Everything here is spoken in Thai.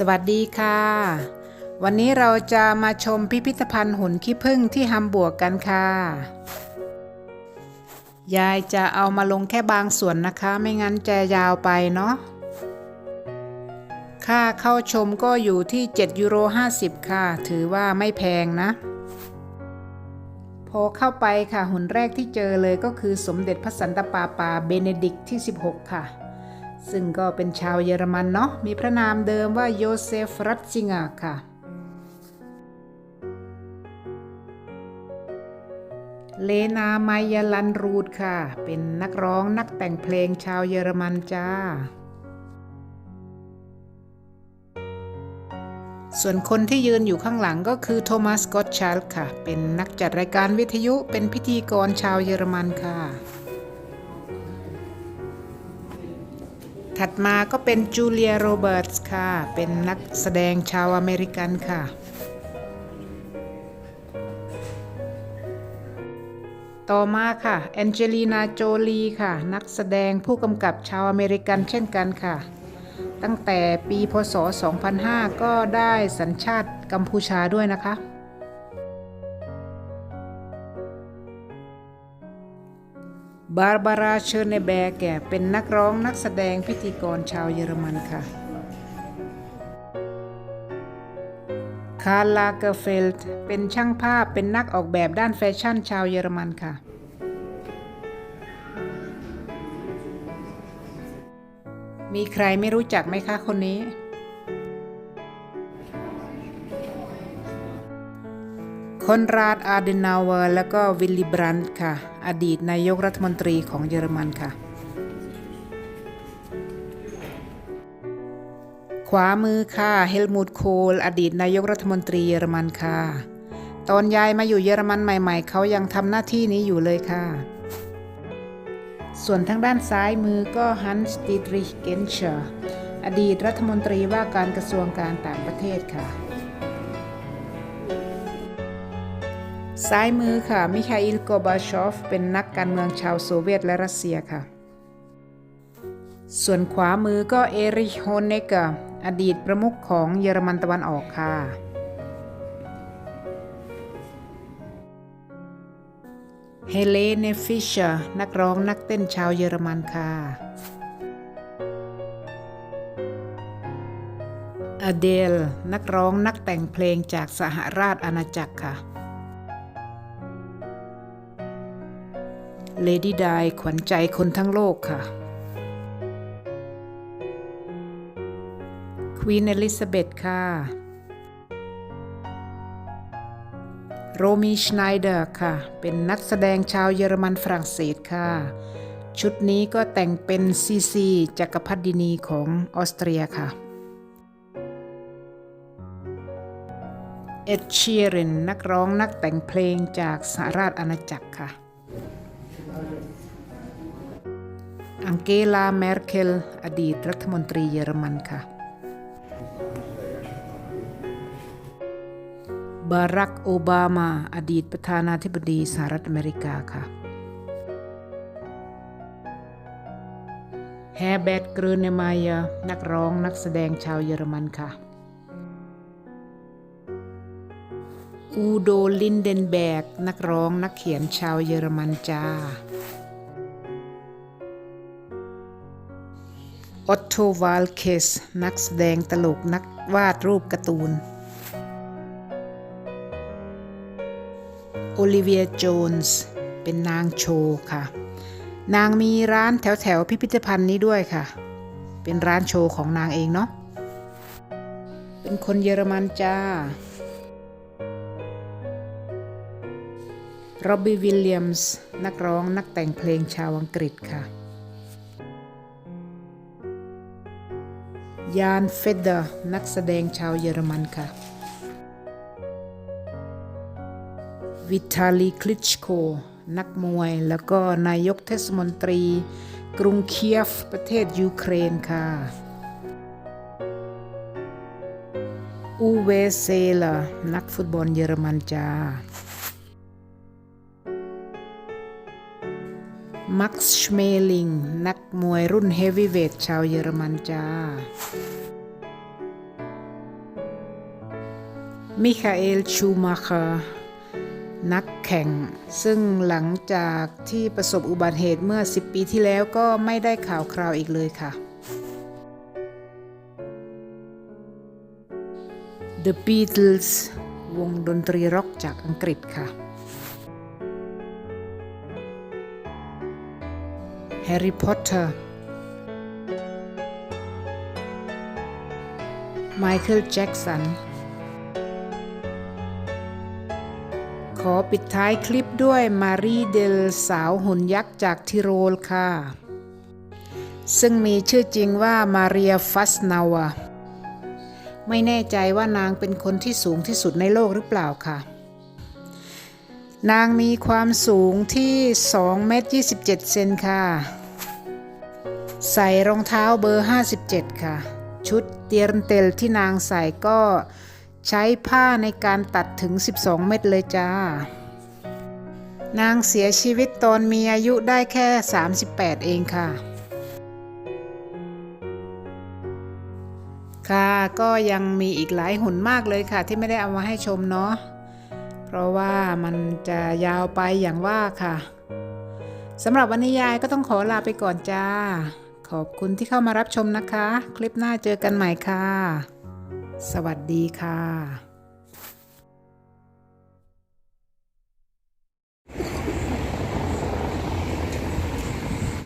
สวัสดีค่ะ วันนี้เราจะมาชมพิพิธภัณฑ์หุ่นขี้ผึ้งที่ฮัมบวกกันค่ะ ยายจะเอามาลงแค่บางส่วนนะคะ ไม่งั้นจะยาวไปเนาะ ค่าเข้าชมก็อยู่ที่ 7 ยูโร 50 ค่ะ ถือว่าไม่แพงนะ พอเข้าไปค่ะหุ่นแรกที่เจอเลยก็คือสมเด็จพระสันตะปาปาเบเนดิกต์ที่ 16 ค่ะ ซึ่งก็เป็นชาวเยอรมันเนาะมีพระนามเดิมว่าโยเซฟรัตซิงาค่ะ เลนามายลันรูดค่ะ เป็นนักร้องนักแต่งเพลงชาวเยอรมันจ้า ส่วนคนที่ยืนอยู่ข้างหลังก็คือโทมัสกอตชัลค่ะ เป็นนักจัดรายการวิทยุเป็นพิธีกรชาวเยอรมันค่ะ ถัดมาก็เป็นจูเลียโรเบิร์ตส์ค่ะ เป็นนักแสดงชาวอเมริกันค่ะ ต่อมาค่ะแองเจลีนาโจลีค่ะ นักแสดงผู้กำกับชาวอเมริกันเช่นกันค่ะ ตั้งแต่ปีพศ 2005 ก็ได้สัญชาติกัมพูชาด้วยนะคะ บาร์บาราเชอร์เนแบกแกเป็นนักร้องนักแสดงพิธีกรชาวเยอรมันค่ะ คาร์ลาเกเฟลด์เป็นช่างภาพเป็นนักออกแบบด้านแฟชั่นชาวเยอรมันค่ะ มีใครไม่รู้จักไหมคะคนนี้ คอนราดอาเดนาวเวอร์แล้วก็วิลลีบรันด์ค่ะ อดีตนายกรัฐมนตรีของเยอรมันค่ะ ขวามือค่ะเฮลมูตโคลอดีตนายกรัฐมนตรีเยอรมันค่ะ ตอนย้ายมาอยู่เยอรมันใหม่ ๆ เขายังทำหน้าที่นี้อยู่เลยค่ะ ส่วนทางด้านซ้ายมือก็ฮันส์ดีดริชเกนเชอร์อดีตรัฐมนตรีว่าการกระทรวงการต่างประเทศค่ะ ซ้ายมือค่ะ มิคาอิลโกบาชอฟ เป็นนักการเมืองชาวโซเวียตและรัสเซียค่ะ ส่วนขวามือก็เอริชโฮเนเกอร์อดีตประมุขของเยอรมันตะวันออกค่ะ เฮเลเนฟิชเชอร์นักร้องนักเต้นชาวเยอรมันค่ะอเดล นักร้องนักแต่งเพลงจากสหราชอาณาจักรค่ะ เลดี้ไดขวัญใจคนทั้งโลกค่ะควีนเอลิซาเบธค่ะโรมีชไนเดอร์ค่ะ เป็นนักแสดงชาวเยอรมันฝรั่งเศสค่ะ ชุดนี้ก็แต่งเป็นซีซีจักรพรรดินีของออสเตรียค่ะ เอ็ดเชียรินนักร้องนักแต่งเพลงจากสหราชอาณาจักรค่ะ อังเกลา เมอร์เคล อดีตรัฐมนตรีเยอรมันค่ะ บารัก โอบามา อดีตประธานาธิบดีสหรัฐอเมริกาค่ะ แฮเบตเกรเนมายา นักร้องนักแสดงชาวเยอรมันค่ะ อูโด ลินเดนแบก นักร้องนักเขียนชาวเยอรมันจ้า ออตโตวาลเคส นักแสดงตลกนักวาดรูปการ์ตูน โอลิเวีย โจนส์ เป็นนางโชว์ค่ะ นางมีร้านแถวแถวพิพิธภัณฑ์นี้ด้วยค่ะ เป็นร้านโชว์ของนางเองเนาะ เป็นคนเยอรมันจ้าโรบบี้วิลเลียมส์ นักร้องนักแต่งเพลงชาวอังกฤษค่ะ ยานเฟเดอร์นักแสดงชาวเยอรมันค่ะวิทาลีคลิชโค นักมวย แล้วก็นายกเทศมนตรี กรุงเคียฟ ประเทศยูเครนค่ะ อูเวเซลนักฟุตบอลเยอรมันจ้า มักชเมลิง นักมวยรุ่นเฮฟวีเวทชาวเยอรมันจ้า มิคาเอลชูมาคานักแข่ง ซึ่งหลังจากที่ประสบอุบัติเหตุเมื่อ 10 ปีที่แล้วก็ไม่ได้ข่าวคราวอีกเลยค่ะ The Beatles วงดนตรีร็อกจากอังกฤษค่ะ Harry Potter Michael Jackson ขอปิดท้ายคลิปด้วยมารีเดลสาวหุ่นยักษ์จากทิโรลค่ะ ซึ่งมีชื่อจริงว่ามาเรียฟัสนาวาไม่แน่ใจว่านางเป็นคนที่สูงที่สุดในโลกหรือเปล่าค่ะ นางมีความสูงที่2เมตร27เซนค่ะ ใส่รองเท้าเบอร์ 57 ค่ะ ชุดเตียนเตลที่นางใส่ก็ใช้ผ้าในการตัดถึง 12 เม็ดเลยจ้า นางเสียชีวิตตอนมีอายุได้แค่ 38 เองค่ะ ค่ะก็ยังมีอีกหลายหุ่นมากเลยค่ะที่ไม่ได้เอามาให้ชมเนาะ เพราะว่ามันจะยาวไปอย่างว่าค่ะสำหรับวันนี้ยายก็ต้องขอลาไปก่อนจ้า ขอบคุณที่เข้ามารับชมนะคะ คลิปหน้าเจอกันใหม่ค่ะ สวัสดีค่ะ